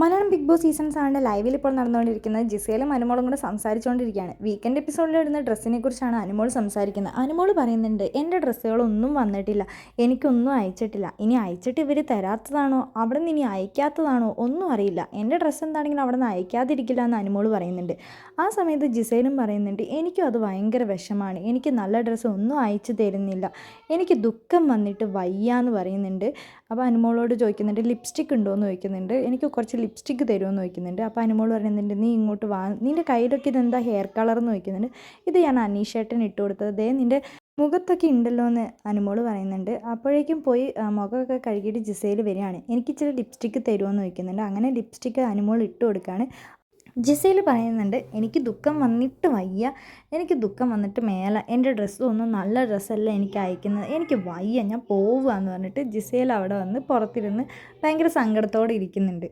Malayalam Bigg Boss season സെവന്റെ ലൈവിൽ ഇപ്പോൾ നടന്നുകൊണ്ടിരിക്കുന്നത് ജിസയിലും അനുമോളും കൂടെ സംസാരിച്ചുകൊണ്ടിരിക്കുകയാണ്. വീക്കെൻഡ് എപ്പിസോഡിൽ ഇടുന്ന ഡ്രസ്സിനെ കുറിച്ചാണ് അനുമോൾ സംസാരിക്കുന്നത്. അനുമോൾ പറയുന്നുണ്ട് എന്റെ ഡ്രസ്സുകളൊന്നും വന്നിട്ടില്ല. എനിക്കൊന്നും അയച്ചിട്ടില്ല. ഇനി അയച്ചിട്ട് ഇവർ തരാത്തതാണോ? അവിടെ നിന്ന് ഇനി അയക്കാത്തതാണോ? ഒന്നും അറിയില്ല. എന്റെ ഡ്രസ്സ് എന്താണെങ്കിലും അവിടെ നിന്ന് അയക്കാതിരിക്കില്ല എന്ന് അനുമോൾ പറയുന്നുണ്ട്. ആ സമയത്ത് ജിസയിലും പറയുന്നുണ്ട് എനിക്കും അത് ഭയങ്കര വിഷമാണ്. എനിക്ക് നല്ല ഡ്രസ്സ് ഒന്നും അയച്ചു തരുന്നില്ല. എനിക്ക് ദുഃഖം വന്നിട്ട് വയ്യ എന്ന് പറയുന്നുണ്ട്. അപ്പോൾ അനുമോളോട് ചോദിക്കുന്നുണ്ട് ലിപ്സ്റ്റിക് ഉണ്ടോ എന്ന് ചോദിക്കുന്നുണ്ട്. എനിക്ക് കുറച്ച് ലിപ്സ്റ്റിക്ക് തരുമോ എന്ന് ചോദിക്കുന്നുണ്ട്. അപ്പോൾ അനുമോൾ പറയുന്നുണ്ട് നീ ഇങ്ങോട്ട് വാ. നിന്റെ കയ്യിലൊക്കെ ഇതെന്താ ഹെയർ കളർ എന്ന് ചോദിക്കുന്നുണ്ട്. ഇത് ഞാൻ അനീഷേട്ടൻ ഇട്ട് കൊടുത്തത്. ദേ നിന്റെ മുഖത്തൊക്കെ ഉണ്ടല്ലോ എന്ന് അനുമോൾ പറയുന്നുണ്ട്. അപ്പോഴേക്കും പോയി മുഖമൊക്കെ കഴുകിയിട്ട് ജിസയിൽ വരികയാണ്. എനിക്ക് ഇച്ചിരി ലിപ്സ്റ്റിക്ക് തരുമോ എന്ന് ചോദിക്കുന്നുണ്ട്. അങ്ങനെ ലിപ്സ്റ്റിക്ക് അനുമോൾ ഇട്ട് കൊടുക്കുകയാണ് ജിസയിൽ പറയുന്നുണ്ട് എനിക്ക് ദുഃഖം വന്നിട്ട് വയ്യ. എനിക്ക് ദുഃഖം വന്നിട്ട് മേലെ. എന്റെ ഡ്രസ്സ് ഒന്നും നല്ല ഡ്രസ്സല്ല എനിക്ക് അയക്കുന്നത്. എനിക്ക് വയ്യ. ഞാൻ പോവുക എന്ന് പറഞ്ഞിട്ട് ജിസയിൽ അവിടെ വന്ന് പുറത്തിരുന്ന് ഭയങ്കര സങ്കടത്തോടെ ഇരിക്കുന്നുണ്ട്.